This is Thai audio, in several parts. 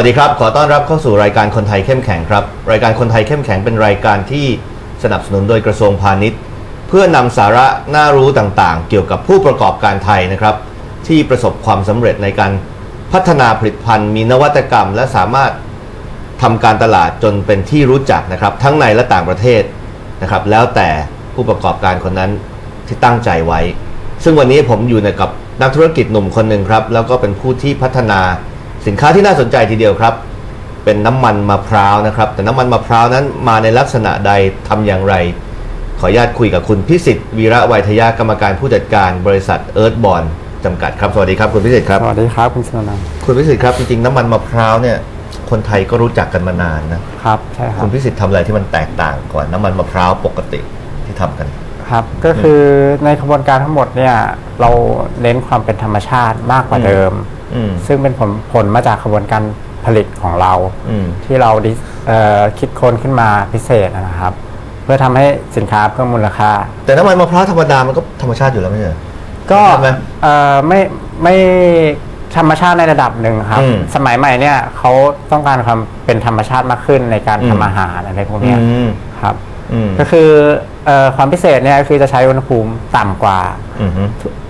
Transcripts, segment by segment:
วัสดีครับ ขอต้อนรับเข้าสู่รายการคนไทยเข้มแข็งครับ รายการคนไทยเข้มแข็งเป็นรายการที่สนับสนุนโดยกระทรวงพาณิชย์ เพื่อนำสาระน่ารู้ต่างๆ เกี่ยวกับผู้ประกอบการไทยนะครับ ที่ประสบความสำเร็จในการพัฒนาผลิตภัณฑ์ มีนวัตกรรม และสามารถทำการตลาดจนเป็นที่รู้จักนะครับ ทั้งในและต่างประเทศนะครับ แล้วแต่ผู้ประกอบการคนนั้นที่ตั้งใจไว้ ซึ่งวันนี้ผมอยู่นกับนักธุรกิจหนุ่มคนหนึ่งครับ แล้วก็เป็นผู้ที่พัฒนา สินค้าที่น่าสนใจทีเดียวครับ เป็นน้ำมันมะพร้าวนะครับ แต่น้ำมันมะพร้าวนั้นมาในลักษณะใดทำอย่างไร ขออนุญาตคุยกับคุณพิสิทธิ์วีระไวยทยากรรมการผู้จัดการบริษัทเอิร์ธบอลจำกัดครับสวัสดีครับคุณพิสิทธิ์ครับสวัสดีครับคุณชนนันท์คุณพิสิทธิ์ครับจริงๆน้ำมันมะพร้าวเนี่ยคนไทยก็รู้จักกันมานานนะครับใช่ครัคุบณพิสิทธิ์ทำอะไรที่มันแตกต่างกว่าน้ำมันมะพร้าวปกติที่ทำกัน ครับ ก็คือในขบวนการทั้งหมดเนี่ย เราเน้นความเป็นธรรมชาติมากกว่าเดิมอืมซึ่งเป็นผลผลมาจากขบวนการผลิตของเราอืมที่เราดิเอ่อคิดค้นขึ้นมาพิเศษนะครับ เพื่อทำให้สินค้าเพิ่มมูลค่า แต่น้ำมันมะพร้าวธรรมดามันก็ธรรมชาติอยู่แล้วไม่ใช่เหรอก็ใช่ไหมเอ่อไม่ไม่ธรรมชาติในระดับหนึ่งครับอืมสมัยใหม่เนี่ยเขาต้องการความเป็นธรรมชาติมากขึ้นในการอืมทำอาหารอะไรพวกเนี้ยอืมครับอืม ก็คือเออความพิเศษเนี่ยคือจะใช้อุณหภูมิต่ำกว่าอืมฮึ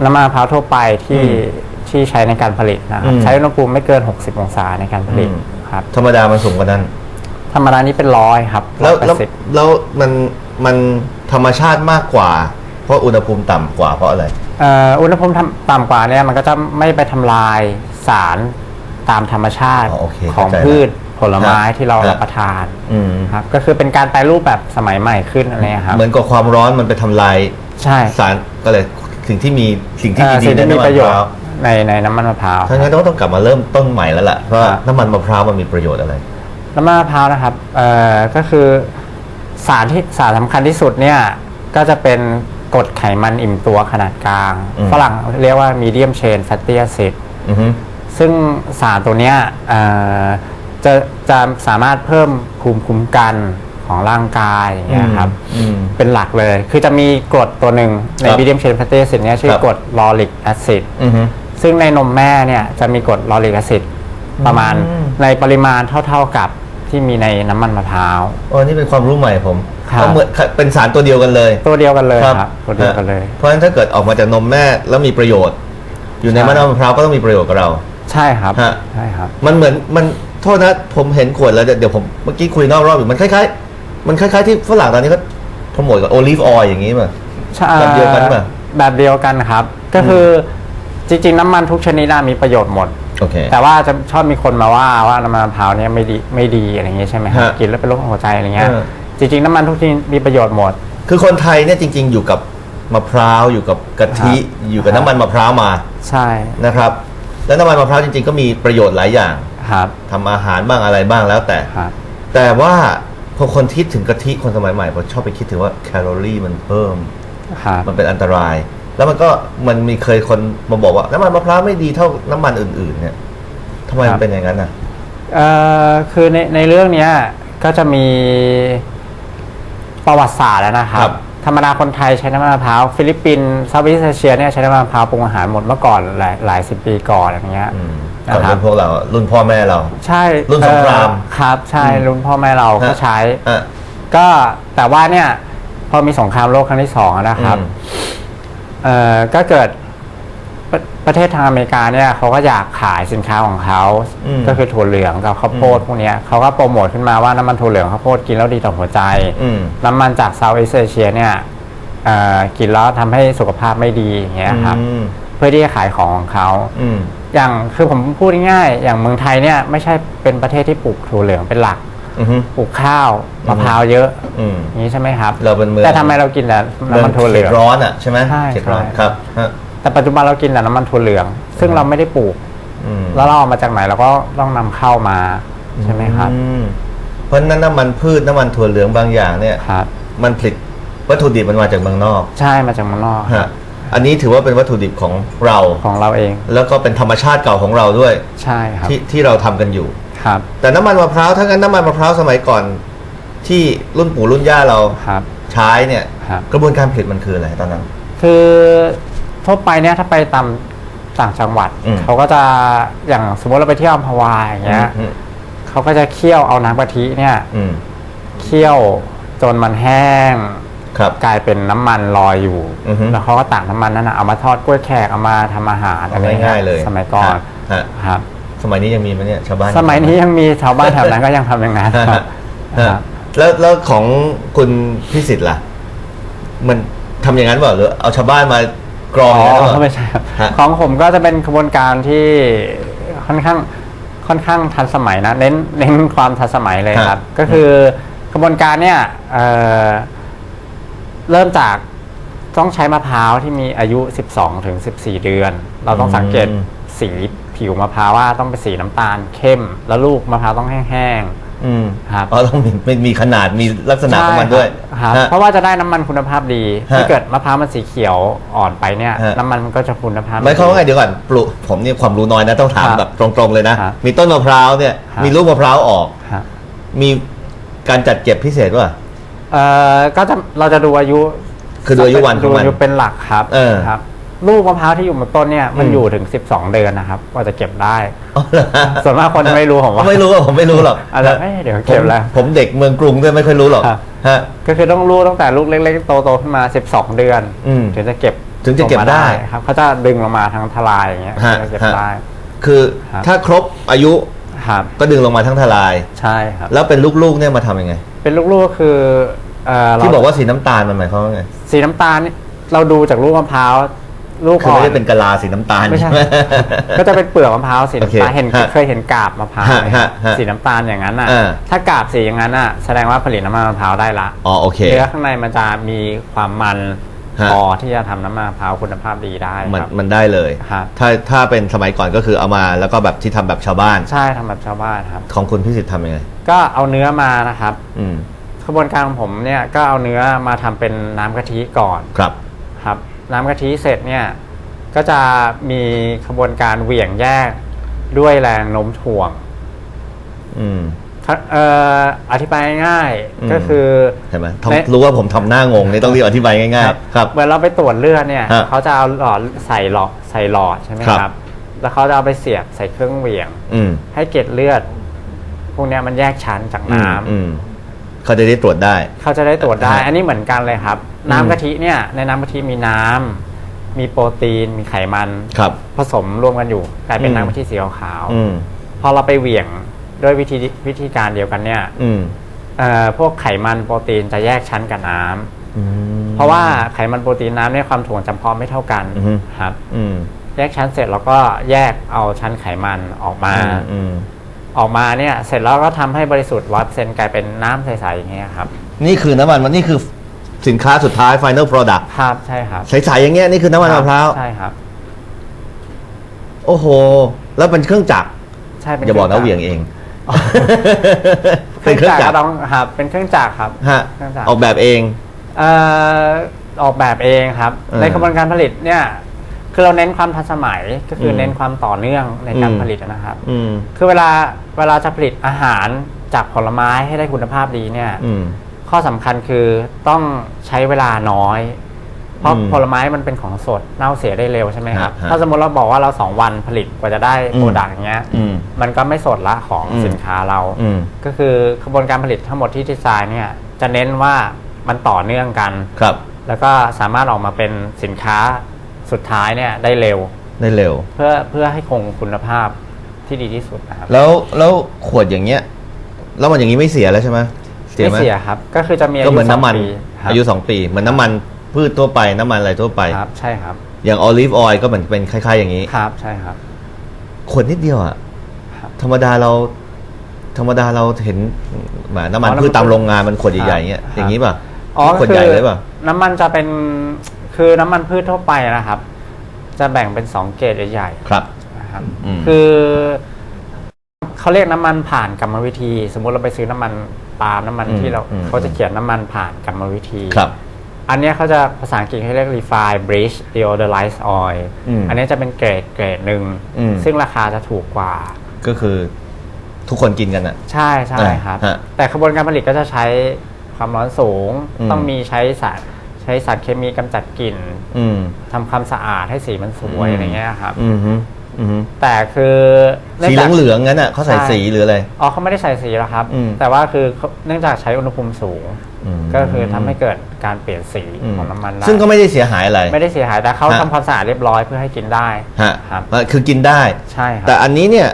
น้ำมันมะพร้าวทั่วไปที่อืมที่ใช้ในการผลิตนะครับอืมใช้อุณหภูมิไม่เกิน 60 องศาในการผลิตอืมครับธรรมดามันสูงกว่านั้น ธรรมดานี้เป็นร้อยครับแล้วแปแล้วดสิบแล้วมันมันธรรมชาติมากกว่า เพราะอุณหภูมิต่ำกว่าเพราะอะไรเอ่ออุณหภูมิทำต่ำกว่าเนี่ยมันก็จะไม่ไปทำลายสารตามธรรมชาติอ๋อโอเคของเข้าใจพืช ผลไม้ครับที่เราครับรับประทานอืมครับก็คือเป็นการแปรรูปแบบสมัยใหม่ขึ้นอะไรเงี้ยครับเหมือนกับความร้อนมันไปทำลายใช่สารก็เลยสิ่งที่มีสิ่งที่เอ่อดีสิ่งๆในที่มีน้ำมัปนระโยมะชพร้าวน์ในในน้ำมันมะพร้าวถ้างั้นต้องต้องกลับมาเริ่มต้นใหม่แล้วล่ะเพราะว่าครับน้ำมันมะพร้าวมันมีประโยชน์อะไร น้ำมันมะพร้าวนะครับเอ่อก็คือสารที่สารสำคัญที่สุดเนี่ยก็จะเป็นกรดไขมันอิ่มตัวขนาดกลาง อืม ฝรั่งเรียกว่า medium chain fatty acid อือฮึซึ่งสารตัวเนี้ยเอ่อ จะจะสามารถเพิ่มภูมิคุ้มกันของร่างกายอย่างเงี้ยครับ อืม เป็นหลักเลย คือจะมีกรดตัวหนึ่งในครับ medium chain fatty acid เนี่ยชื่อครับกรดลอริกแอซิด อือฮึซึ่งในนมแม่เนี่ยจะมีกรดลอริกแอซิดประมาณอืม ในปริมาณเท่า ๆกับที่มีในน้ำมันมะพร้าวอ๋อนี่เป็นความรู้ใหม่ผมครับเอาเหมือนเป็นสารตัวเดียวกันเลยตัวเดียวกันเลยครับตัวเดียวกันเลย เพราะฉะนั้นถ้าเกิดออกมาจากนมแม่แล้วมีประโยชน์ อยู่ในใช่ มะนาวมะพร้าวก็ต้องมีประโยชน์กับเรา ใช่ครับฮะ ใช่ครับ มันเหมือนมัน โทษนะผมเห็นขวดแล้วเดี๋ยวเดี๋ยวผมเมื่อกี้คุยนอกรอบอยู่มันคล้ายๆ มันคล้ายๆที่ฝรั่งตอนนี้ก็โปรโมทกับโอลิฟออยล์อย่างนี้ป่ะใช่แบบเดียวกันป่ะแบบเดียวกันครับ ก็คือจริง ๆ น้ำมันทุกชนิดน่ะมีประโยชน์หมด โอเค แต่ว่าจะชอบมีคนมาว่าว่าน้ำมันมะพร้าวเนี่ยไม่ดีไม่ดีอะไรเงี้ยใช่ไหมครับฮะกินแล้วเป็นโรคหัวใจอะไรเงี้ยเออ จริง ๆ น้ำมันทุกชนิดมีประโยชน์หมด คือคนไทยเนี่ยจริง ๆ อยู่กับมะพร้าวอยู่กับกะทิครับอยู่กับน้ำมันมะพร้าวมาใช่ นะครับ แล้วน้ำมันมะพร้าวจริงๆก็มีประโยชน์หลายอย่าง ครับทำอาหารบ้างอะไรบ้างแล้วแต่ ครับ แต่ว่าพอคนคิดถึงกะทิคนสมัยใหม่พอชอบไปคิดถึงว่าแคลอรี่มันเพิ่ม ครับ มันเป็นอันตราย แล้วมันก็มันมีเคยคนมาบอกว่าน้ำมันมะพร้าวไม่ดีเท่าน้ำมันอื่น ๆ เนี่ยทำไมมันเป็นอย่างนั้นอะ เอ่อคือในในเรื่องเนี้ยก็จะมีประวัติศาสตร์แล้วนะครัครับ บ ธรรมดาคนไทยใช้น้ำมันมะพร้าวฟิลิปปินส์เซาท์อีสเอเชียเนี่ยใช้น้ำมันมะพร้าวปรุงอาหารหมดเมื่อก่อนหลายหลายสิบปีก่อนอย่างเงี้ย อืม นะก่อนครับ รุ่นพวกเรา รุ่นพ่อแม่เรา ใช่รุ่นสงคราม เอ่อครับ ใช่อืมรุ่นพ่อแม่เราก็ฮะใช้ อะ ก็แต่ว่าเนี่ย พอมีสงครามโลกครั้งที่สองอะนะครับอืมเอ่อก็เกิดประประเทศทางอเมริกาเนี่ยเขาก็อยากขายสินค้าของเขา อืมก็คือถั่วเหลืองกับข้าวโพดอืมพวกเนี้ยเขาก็โปรโมทขึ้นมาว่าน้ำมันถั่วเหลืองข้าวโพดกินแล้วดีต่อหัวใจ อืมน้ำมันจากเซาท์อีสเอเชียเนี่ยเอ่อกินแล้วทำให้สุขภาพไม่ดีอย่างเงี้ยครับ อืม เพื่อที่จะขายของของเขา อืม อย่างคือผมพูดง่ายๆอย่างเมืองไทยเนี่ยไม่ใช่เป็นประเทศที่ปลูกถั่วเหลืองเป็นหลักอือฮึ ปลูกข้าวมะพร้าวเยอะอืม อย่างนี้ใช่ไหมครับเราเป็นเมือง แต่ทำไมเรากินแต่น้ำมันถั่วเหลือง ขตร้อนอะใช่ไหมใช่เขตร้อนใช่ ครับฮะแต่ปัจจุบันเรากินแต่น้ำมันถั่วเหลือง ซึ่งเราไม่ได้ปลูก อืมแล้วเราเอามาจากไหนเราก็ต้องนำเข้ามาใช่ไหมครับอืมเพราะฉะนั้นน้ำมันพืชน้ำมันถั่วเหลืองบางอย่างเนี่ย ครับ มันผลิตวัตถุดิบมันมาจากเมืองนอก ใช่มาจากเมืองนอก ฮะ อันนี้ถือว่าเป็นวัตถุดิบของเรา ของเราเอง แล้วก็เป็นธรรมชาติเก่าของเราด้วย ใช่ครับที่ที่เราทำกันอยู่ ครับ แต่น้ำมันมะพร้าวถ้างั้นน้ำมันมะพร้าวสมัยก่อน ที่รุ่นปู่รุ่นย่าเราครับ ใช้เนี่ย ครับ กระบวนการผลิตมันคืออะไรตอนนั้น คือทั่วไปเนี่ยถ้าไปตามต่างจังหวัด อืม เขาก็จะอย่างสมมติเราไปเที่ยวอัมพวาอย่างเงี้ยอืมเขาก็จะเคี่ยวเอาน้ำกะทิเนี่ยอืม เคี่ยวจนมันแห้ง ครับกลายเป็นน้ำมันลอยอยู่ อือฮึแล้วเขาก็ตักน้ำมันนั้นนะเอามาทอดกล้วยแขกเอามาทำอาหารเอาอะไรง่ายๆเลยสมัยก่อนฮะ ครับ สมัยนี้ยังมีไหมเนี่ยชาวบ้านสมัยนี้ยังมีชาวบ้านแถวนั้นก็ยังทำอย่างนั้นฮะครับ ฮะครับแล้วแล้วของคุณพิสิทธิ์ล่ะ มันทำอย่างนั้นเปล่าหรือเอาชาวบ้านมากรองอ๋อย่างนั้นเปอล่า ไม่ใช่ครับฮะของผมก็จะเป็นกระบวนการที่ค่อนข้างค่อนข้างทันสมัยนะเน้นเน้นความทันสมัยเลยครับก็คือกระบวนการเนี่ยเอ่อ เริ่มจากต้องใช้มะพร้าวที่มีอายุ 12ถึง14 เดือน เราต้องสังเกตสีผิวมะพร้าวว่าต้องเป็นสีน้ำตาลเข้ม แล้วลูกมะพร้าวต้องแห้งอืมครับ อ๋อต้องมีมีมีขนาดมีลักษๆณะของมันด้วยใช่ครับฮะ เพราะว่าจะได้น้ำมันคุณภาพดีฮะถ้าเกิดมะพร้าวมันสีเขียวอ่อนไปเนี่ย ฮะ น้ำมันมันก็จะคุณภาพ หมายความว่าไงดีเดี๋ยวก่อนปลูกผมนี่ความรู้น้อยนะต้องถามครับแบบตรงๆเลยนะ ครับมีต้นมะพร้าวเนี่ย ครับ มีลูกมะพร้าวออก ครับมีการจัดเก็บพิเศษป่ะ เอ่อก็จะเราจะดูอายุคือดูอายุวันของดูมันอายุเป็นหลักครับเออครับลูกมะพร้าวที่อยู่บนต้นเนี่ยมันอืม อยู่ถึง 12 เดือนนะครับกว่าจะเก็บได้ อ๋อเหรอฮะส่วนมากคนจะไม่รู้ผมว่า ไม่รู้อะผมไม่รู้หรอกอาจจะเอ้ยเดี๋ยวเก็บแล้วผมผมเด็กเมืองกรุงด้วยไม่ค่อยรู้หรอกครับ ฮะ ก็คือต้องรู้ตั้งแต่ลูกเล็กๆโตๆขึ้นมา 12 เดือนอืมถึงจะเก็บถึงจะเก็บออมาได้ครับเขาจะดึงลงมาทางทลายอย่างเงี้ยฮะถึงจะเก็บฮะ ได้ คือครับ ถ้าครบอายุครับก็ดึงลงมาทั้งทลาย ใช่ครับ แล้วเป็นลูกๆเนี่ยมาทำยังไง เป็นลูกๆก็คือเอ่อเราที่บอกว่าสีน้ำตาลมันหมายความว่าไงสีน้ำตาลนี่เราดูจากลูกมะพร้าวลูกคืออ่อไม่น ได้เป็นกะลาสีน้ำตาล ไม่ใช่ ก็จะเป็นเปลือกมะพร้าวสีน้ำตาลโอเคเห็นฮะเคยเห็นกาบมะพร้าวไหมฮะฮะสีน้ำตาลอย่างนั้นอะ อ่า ถ้ากาบสีอย่างนั้นอะแสดงว่าผลิตน้ำมันมะพร้าวได้ละอ๋อโอเค เนื้อข้างในมันจะมีความมันฮะ พอที่จะทำน้ำมันมะพร้าวคุณภาพดีได้มันครับมันได้เลยครับถ้าถ้าเป็นสมัยก่อนก็คือเอามาแล้วก็แบบที่ทำแบบชาวบ้านใช่ทำแบบชาวบ้านครับ ของคุณพิสิทธิ์ทำยังไงก็เอาเนื้อมานะครับ อืมกระบวนการของผมเนี่ยก็เอาเนื้อมาทำเป็นน้ำกะทิก่อนครับครับ น้ำกะทิเสร็จเนี่ยก็จะมีขบวนการเหวี่ยงแยกด้วยแรงโน้มถ่วง อืมครับเอ่ออธิบายง่ายอืมๆก็คือเห็นไหมในทำรู้ว่าผมทำหน้างงนี่ต้องรีบอธิบายง่ายๆครับเหมือนเราไปตรวจเลือดเนี่ยฮะเขาจะเอาหลอดใส่หลอดใส่หลอดใช่ไหมครับครับ แล้วเขาจะเอาไปเสียบใส่เครื่องเหวี่ยง อืมให้เกล็ดเลือด พวกเนี้ยมันแยกชั้นจากน้ำอืมเขาจะได้ตรวจได้ เขาจะได้ตรวจได้ฮะอันนี้เหมือนกันเลยครับอืมน้ำกะทิเนี่ย ในน้ำกะทิมีน้ำมีโปรตีนมีไขมันครับ ผสมรวมกันอยู่กลายเป็นอืมน้ำกะทิสีขาวๆอืมพอเราไปเหวี่ยง ด้วยวิธีวิธีการเดียวกันเนี่ยอืมเอ่อพวกไขมันโปรตีนจะแยกชั้นกับน้ำอืม เพราะว่าไขมันโปรตีนน้ำเนี่ยความถ่วงจำเพาะไม่เท่ากันอือฮึ ครับ อืมแยกชั้นเสร็จเราก็แยกเอาชั้นไขมันออกมา อืม ออกมาเนี่ยเสร็จแล้วก็ทำให้บริสุทธิ์ร้อยเปอร์เซ็นต์กลายเป็นน้ำใสๆอย่างเงี้ยครับ นี่คือน้ำมันมันนี่คือสินค้าสุดท้าย final product ครับใช่ครับใสๆอย่างเงี้ยนี่คือน้ำมันมะพร้าว ใช่ครับ โอ้โห แล้วเป็นเครื่องจักรใช่เป็นอย่าบอกนะคเหวี่ยงจัเอง เคเป็นเครื่รื่อองงจัจักกรรต้องครับ เป็นเครื่องจักรครับฮะเครื่องจักรออกแบบเองเอ่อออกแบบเองครับ เออในกระบวนการผลิตเนี่ยคือเราเน้นความทันสมัยก็คืออมเน้นความต่อเนื่องในการอืม ผลิตนะครับ อืม คือเวลาเวลาจะผลิตอาหารจากผลไม้ให้ได้คุณภาพดีเนี่ย อืม ข้อสำคัญคือต้องใช้เวลาน้อย เพราะอืมผลไม้มันเป็นของสดเน่าเสียได้เร็วใช่ไหมครับ ฮะฮะถ้าสมมติเราบอกว่าเราสองวันผลิตกว่าจะได้อืม โปรดักต์อย่างเงี้ย อืม มันก็ไม่สดละของอืม สินค้าเรา อืมก็คือกระบวนการผลิตทั้งหมดที่ดีไซน์เนี่ยจะเน้นว่ามันต่อเนื่องกัน ครับแล้วก็สามารถออกมาเป็นสินค้าสุดท้ายเนี่ยได้เร็ว ได้เร็ว เพื่อเพื่อให้คงคุณภาพที่ดีที่สุดนะครับแล้วแล้วขวดอย่างเงี้ย แล้วมันอย่างนี้ไม่เสียแล้วใช่ไหมไม่ไหมเสียครับ ก็คือจะมีอาก็ยุเหมือนน้ำมันสงปีครับอายุสองปี เหมือนน้ำมัน พืชทั่วไปน้ำมันอะไรทั่วไป ครับใช่ครับอย่างออลิฟออยล์ก็เหมือนเป็นคล้ายๆอย่างนี้ครับใช่ครับ ขวดนิดเดียวอะครับ ธรรมดาเรา ธรรมดาเราเห็นแหมน้ำมันอ๋อน้ำมันพืชตามโรงงานมันขวดใหญ่ๆอย่างเงี้ยครับอย่างนี้ป่ะอ๋อขวดคืใหญ่เลยป่ะ น้ำมันจะเป็นคือน้ำมันพืชทั่วไปนะครับ จะแบ่งเป็นสองเกรดใหญ่ครับ ๆนะครับ อืม คือเขาเรียกน้ำมันผ่านกรรมวิธี สมมุติเราไปซื้อน้ำมันปาล์มน้ำมันอืมที่เราอืมเขาจะเขียนน้ำมันผ่านกรรมวิธี ครับ อันเนี้ยเขาจะภาษาอังกฤษเขาเรียก refined bleach deodorized oil อืมอันเนี้ยจะเป็นเกรดเกรดหนึ่งอืม ซึ่งราคาจะถูกกว่า ก็คือทุกคนกินกันอะ ใช่ใช่ครับ ฮะแต่กระบวนการผลิตก็จะใช้ความร้อนสูง อืม ต้องมีใช้สารใช้สารเคมีกำจัดกลิ่นอืม ทำความสะอาดให้สีมันสวยอะไรเงี้ยครับ อืมฮึ อือฮึแต่คือนื่สีจากเหลืองๆงั้นอะเขาใส่ใช่สีหรืออะไร อ๋อเขาไม่ได้ใส่สีหรอกครับ อืม แต่ว่าคือเขาเนื่องจากใช้อุณหภูมิสูง มก็คือทำให้เกิดการเปลี่ยนสีอืมของน้ำมันได้ซึ่งก็ไม่ได้เสียหายอะไร ไม่ได้เสียหายแต่เขาฮะ ทำความสะอาดเรียบร้อยเพื่อให้กินได้ฮะครับอะคือกินได้ ใช่ครัแต่อันนี้เนี่ย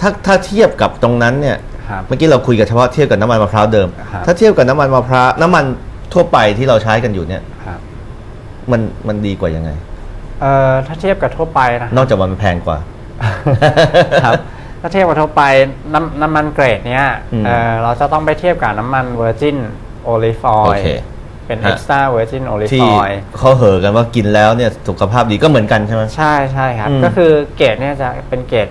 ถ้าถ้าเทียบกับตรงนั้นเนี่ย ครับ เมื่อกี้เราคุยกันเฉพาะเทียบกับน้ำมันมะพร้าวเดิม ครับ ถ้าเทียบกับน้ำมันมะพร้าวน้ำมันทั่วไปที่เราใช้กันอยู่เนี่ย ครับ มันมันดีกว่ายังไง เอ่อถ้าเทียบกับทั่วไปนะนอกจากมันแพงกว่า ครับ ถ้าเทียบกับทั่วไปน้ำน้ำมันเกรดเนี้ยอืมเอ่อเราจะต้องไปเทียบกับน้ำมัน Virgin Olive โอ Oil เคเป็น ฮะ Extra Virgin Olive ที่ Oil เขาเหอกันว่ากินแล้วเนี่ยสุขภาพดีก็เหมือนกันใช่ไหม ใช่ใช่ครับ อืมก็คือเกรดเนี่ยจะเป็นเกรด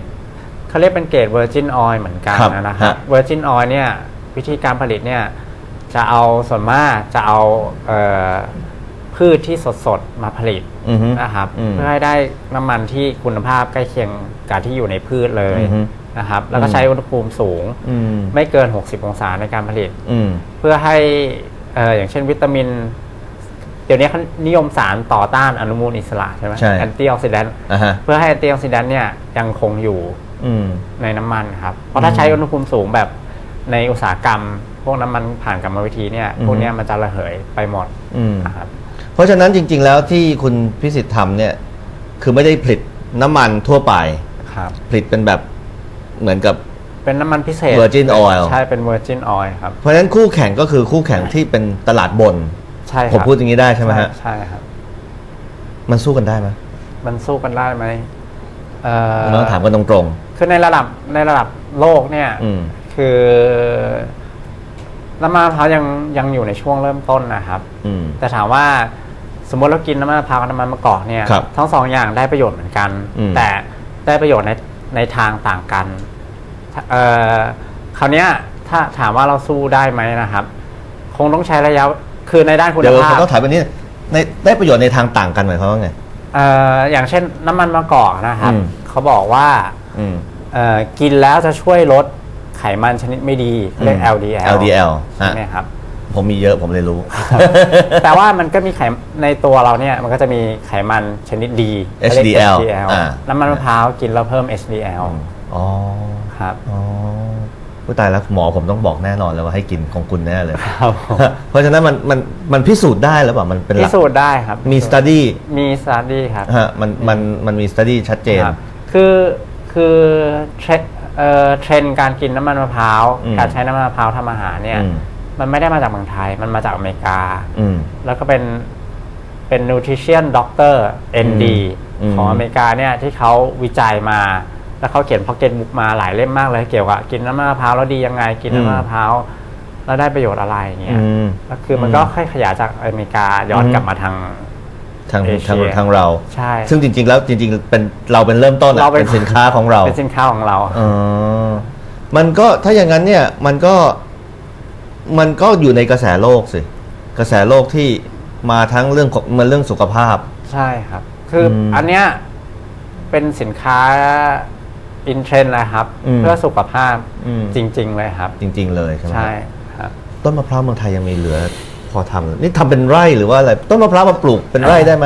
เขาเรียกเป็นเกรด Virgin Oil เหมือนกันครับนะครับฮะ Virgin Oil เนี่ยวิธีการผลิตเนี่ยจะเอาส่วนมากจะเอาเอ่อ พืชที่สดๆมาผลิตอือฮึนะครับอืม เพื่อให้ได้น้ำมันที่คุณภาพใกล้เคียงกับที่อยู่ในพืชเลยอือฮึ นะครับ แล้วก็อืมใช้อุณหภูมิสูง อืมไม่เกิน 60 องศาในการผลิต อืม เพื่อให้เอ่ออย่างเช่นวิตามิน เดี๋ยวนี้เขานิยมสารต่อต้านอนุมูลอิสระใช่ไหมใช่ แอนตี้ออกซิแดนต์อะฮะ เพื่อให้แอนตี้ออกซิแดนต์เนี่ยยังคงอยู่อืม ในน้ำมันครับ เพราะถ้าใช้อุณหภูมิสูงแบบในอุตสาหกรรม พวกน้ำมันผ่านกรรมวิธีเนี่ย อือฮึพวกเนี้ยมันจะระเหยไปหมดอืม นะครับ เพราะฉะนั้นจริง ๆ แล้วที่คุณพิสิทธิ์ทำเนี่ยคือไม่ได้ผลิตน้ำมันทั่วไป ครับ ผลิตเป็นแบบเหมือนกับ เป็นน้ำมันพิเศษ Virgin Oil ใช่เป็น Virgin Oil ครับ เพราะฉะนั้นคู่แข่งก็คือคู่แข่งที่เป็นตลาดบน ใช่ครับผมพูดอย่างนี้ได้ใช่ไหมฮะ ใช่ครับ มันสู้กันได้ไหมมันสู้กันได้ไหมเอ่อเราต้องถามกันตรงคือในระดับในระดับโลกเนี่ย ๆอืม คือน้ำมันมะพร้าวยังยังอยู่ในช่วงเริ่มต้นนะครับ อืม แต่ถามว่า สมมติเรากินน้ำมันมะพร้าวกับน้ำมันมะกอกเนี่ยครับทั้งสองอย่างได้ประโยชน์เหมือนกัน อืม แต่ได้ประโยชน์ในในทางต่างกันเอ่อคราวเนี้ยถ้าถามว่าเราสู้ได้ไหมนะครับ คงต้องใช้ระยะคือในด้านคุณเดี๋ยวภาผมพ ต้องถามแบบนี้ในได้ประโยชน์ในทางต่างกันหมายความว่าไง เอ่ออย่างเช่นน้ำมันมะกอกนะครับ อืม เขาบอกว่าอืม เอ่อกินแล้วจะช่วยลดไขมันชนิดไม่ดีเขาเรียกอืม LDL LDL ใช่ไหมครับ ผมมีเยอะผมเลยรู้ แต่ว่ามันก็มีไขในตัวเราเนี่ยมันก็จะมีไขมันชนิดดีเขาเรียก HDL HDL อ่า น้ำมันมะพร้าวกินแล้วเพิ่ม HDL อ๋อครับอ๋อผู้ตายแล้วหมอผมต้องบอกแน่นอนเลยว่าให้กินของคุณแน่เลย ครับผมเพราะฉะนั้นมันมันมันพิสูจน์ได้หรือเปล่ามันเป็นหพิลักสูจน์ได้ครับมีสต u d ดี้มีสตาร์ดี้ครับ ฮะมันมันมันมีสต u d ดี้ชัดเจน ครับคือคือเทรนเอ่อเทรนด์การกินน้ำมันมะพร้าว อืมการใช้น้ำมันมะพร้าวทำอาหารเนี่ย อืม มันไม่ได้มาจากเมืองไทย มันมาจากอเมริกา อืม แล้วก็เป็นเป็น nutrition doctor ND อืม ของอเมริกาเนี่ยที่เขาวิจัยมา แล้วเขาเขียนพ็อกเก็ตบุ๊กมาหลายเล่มมากเลยเกี่ยวกับกินน้ำมันมะพร้าวแล้วดียังไงกินน้ำมันมะพร้าวแล้วได้ประโยชน์อะไรอย่างเงี้ย อืมแล้วคือมันก็ค่อยขยายจากอเมริกาย้อนอืม กลับมาทาง ทางเอเชียทางทางเรา ใช่ ซึ่งจริง ๆ แล้วจริง ๆ เป็นเราเป็นเริ่มต้นอะเราเป็น เป็นสินค้าของเราเป็นสินค้าของเรา อ๋อมันก็ถ้าอย่างนั้นเนี่ยมันก็ มันก็อยู่ในกระแสโลกสิ กระแสโลกที่มาทั้งเรื่องของมันเรื่องสุขภาพ ใช่ครับ คืออมอันเนี้ยเป็นสินค้าอินเทรนด์เลยครับ อืมเพื่อสุขภาพอืม จริง ๆ เลยครับ จริง ๆ เลยใช่ไหมใช่ครับ ต้นมะพร้าวเมืองไทยยังมีเหลือ พอทำเลยนี่ทำเป็นไร่หรือว่าอะไร ต้นมะพร้าวมาปลูกเป็นไร่ได้ไหม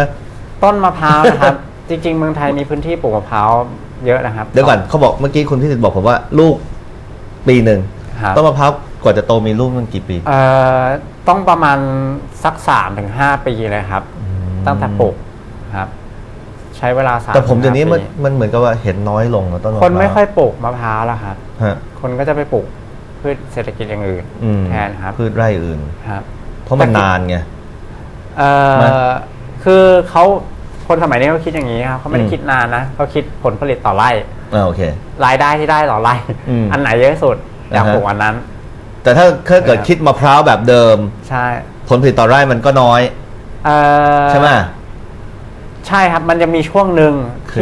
ต้นมะพร้าวนะครับ จริง ๆ เมืองไทยมีพื้นที่ปลูกมะพร้าวเยอะนะครับเดี๋ยวก่อนเขาบอกเมื่อกี้คุณพิสิทธิ์บอกผมว่าลูกปีหนึ่งครับต้นมะพร้าว กว่าจะโตมีลูกมันกี่ปี เอ่อต้องประมาณสักสามถึงห้าปีเลยครับ ตั้งแต่ปลูกครับ ใช้เวลาสามแต่ผมเดี๋ยวนี้มันถึงห้าปีมันเหมือนกับว่าเห็นน้อยลงนะต้นมะพร้าวคนไม่ค่อยปลูกมะพร้าวแล้วครับ ฮะ คนก็จะไปปลูกพืชเศรษฐกิจอย่างอื่นอืม แทนครับพืชไร่อื่น ครับ เพราะมันนานไง เอ่มาอคือเขาคนสมัยนี้เขาคิดอย่างนี้ครับเขาไม่ได้อืม คิดนานนะเขาคิดผลผลิตต่อไร่ อ่าโอเค รายได้ที่ได้ต่อไร่ อืมอันไหนเยอะที่สุดอยากอ่าฮะ ปลูกอันนั้น แต่ถ้าถ้าเกิดครับคิดมะพร้าวแบบเดิม ใช่ผลผลิตต่อไร่มันก็น้อย เอ่อใช่ไหม ใช่ครับมันจะมีช่วงหนึ่งคือ